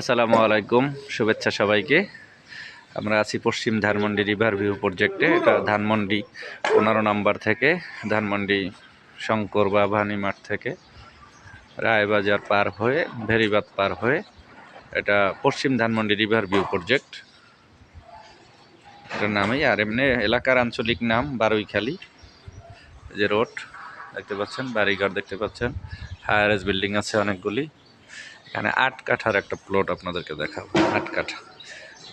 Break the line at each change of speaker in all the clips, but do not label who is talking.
আসসালামু আলাইকুম, শুভেচ্ছা সবাইকে। আমরা আছি পশ্চিম ধানমন্ডি রিভার ভিউ প্রজেক্টে, এটা ধানমন্ডি পনেরো নাম্বার থেকে, ধানমন্ডি শঙ্কর বা ভানি মাঠ থেকে, রায়বাজার পার হয়ে, ভেরিবাদ পার হয়ে, এটা পশ্চিম ধানমন্ডি রিভার ভিউ প্রজেক্ট। এটার নামেই, আর এমনি এলাকার আঞ্চলিক নাম বারুইখালি, যে রোড, দেখতে পাচ্ছেন, বাড়িঘর দেখতে পাচ্ছেন হায়ার বিল্ডিং আছে অনেকগুলি। এখানে আট কাঠার একটা প্লট আপনাদেরকে দেখাবো। আট কাঠা।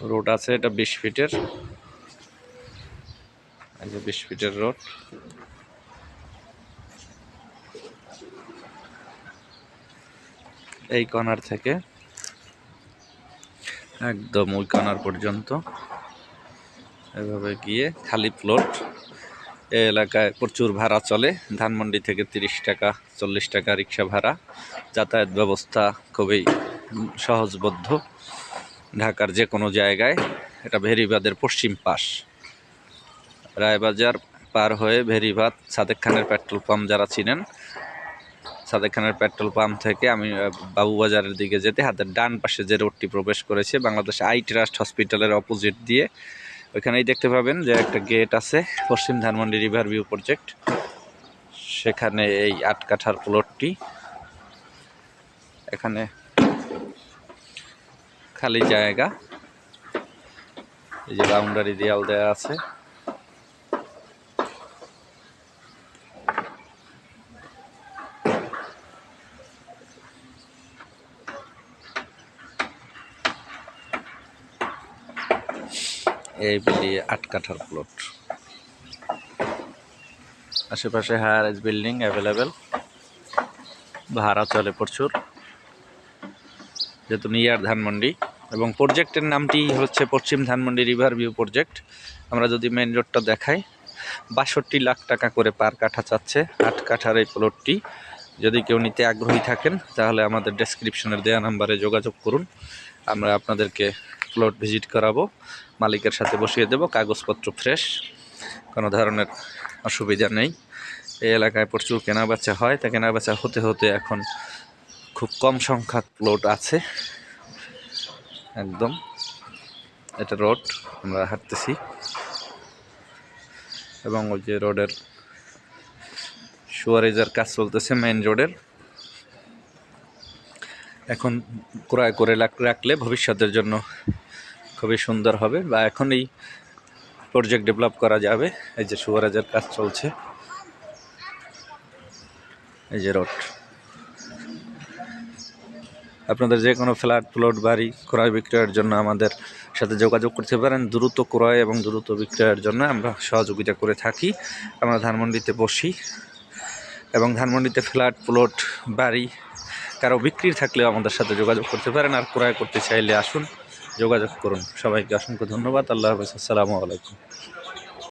রোড আছে, এটা বিশ ফিটের। বিশ ফিটের রোড এই কর্নার থেকে একদম ওই কর্নার পর্যন্ত। এভাবে গিয়ে খালি প্লট এলাকায় প্রচুর ভাড়া চলে। ধানমন্ডি থেকে তিরিশ টাকা, চল্লিশ টাকা রিক্সা ভাড়া। যাতায়াত ব্যবস্থা খুবই সহজবদ্ধ। ঢাকার যে কোনো জায়গায়, এটা ভেরিবাদের পশ্চিম পাশ। রায়বাজার পার হয়ে ভেরিবাদ, সাদেক খানের পেট্রোল পাম্প যারা চিনেন, সাদেক খানের পেট্রোল পাম্প থেকে আমি বাবুবাজারের দিকে যেতে, হাতের ডান পাশে যে রোডটি প্রবেশ করেছে, বাংলাদেশ আই ট্রাস্ট হসপিটালের অপোজিট দিয়ে ওইখানেই দেখতে পাবেন যে একটা গেট আছে, পশ্চিম ধানমন্ডি রিভার ভিউ প্রজেক্ট। সেখানে এই আটকাঠার প্লটটি। এখানে খালি জায়গা। এই যে বাউন্ডারি দেয়াল দেওয়া আছে। এই বিলিয়ে আট কাঠার প্লট আশেপাশে হায়ার এজ বিল্ডিং অ্যাভেলেবেল ভাড়া চলে প্রচুর। যেহেতু নিয়ার ধানমন্ডি। এবং প্রজেক্টের নামটি হচ্ছে পশ্চিম ধানমন্ডি রিভার ভিউ প্রজেক্ট আমরা যদি মেন রোডটা দেখাই, বাষট্টি লাখ টাকা করে পার কাঠা চাচ্ছে আট কাঠার এই প্লটটি যদি কেউ নিতে আগ্রহী থাকেন, তাহলে আমাদের ডেসক্রিপশনের দেওয়া নাম্বারে যোগাযোগ করুন। আমরা আপনাদেরকে প্লট ভিজিট করাবো। মালিকের সাথে বসিয়ে দেব, কাগজপত্র ফ্রেশ কোনো ধরনের অসুবিধা নেই। এই এলাকায় প্রচুর কেনাবেচা হয়। তা কেনাবেচা হতে হতে এখন খুব কম সংখ্যক প্লট আছে। একদম। এটা রোড আমরা হাঁটতেছি। এবং ওই যে রোডের সুয়ারেজার কাজ চলতেছে মেইন রোডের এখন ক্রয় করে রাখ- রাখলে ভবিষ্যতের জন্য খুবই সুন্দর হবে বা এখন এই প্রজেক্ট ডেভেলপ করা যাবে। এই যে সুয়ারেজের কাজ চলছে। এই যে রোড। আপনাদের যে কোনো ফ্ল্যাট, প্লট, বাড়ি ক্রয় বিক্রয়ের জন্য আমাদের সাথে যোগাযোগ করতে পারেন। দ্রুত ক্রয় এবং দ্রুত বিক্রয়ের জন্য আমরা সহযোগিতা করে থাকি। আমরা ধানমন্ডিতে বসি এবং ধানমন্ডিতে ফ্ল্যাট, প্লট, বাড়ি কারও বিক্রির থাকলেও আমাদের সাথে যোগাযোগ করতে পারেন। আর ক্রয় করতে চাইলে আসুন। যোগাযোগ করুন। সবাইকে অসংখ্য ধন্যবাদ। আল্লাহ হাফিজ। আসসালামু আলাইকুম।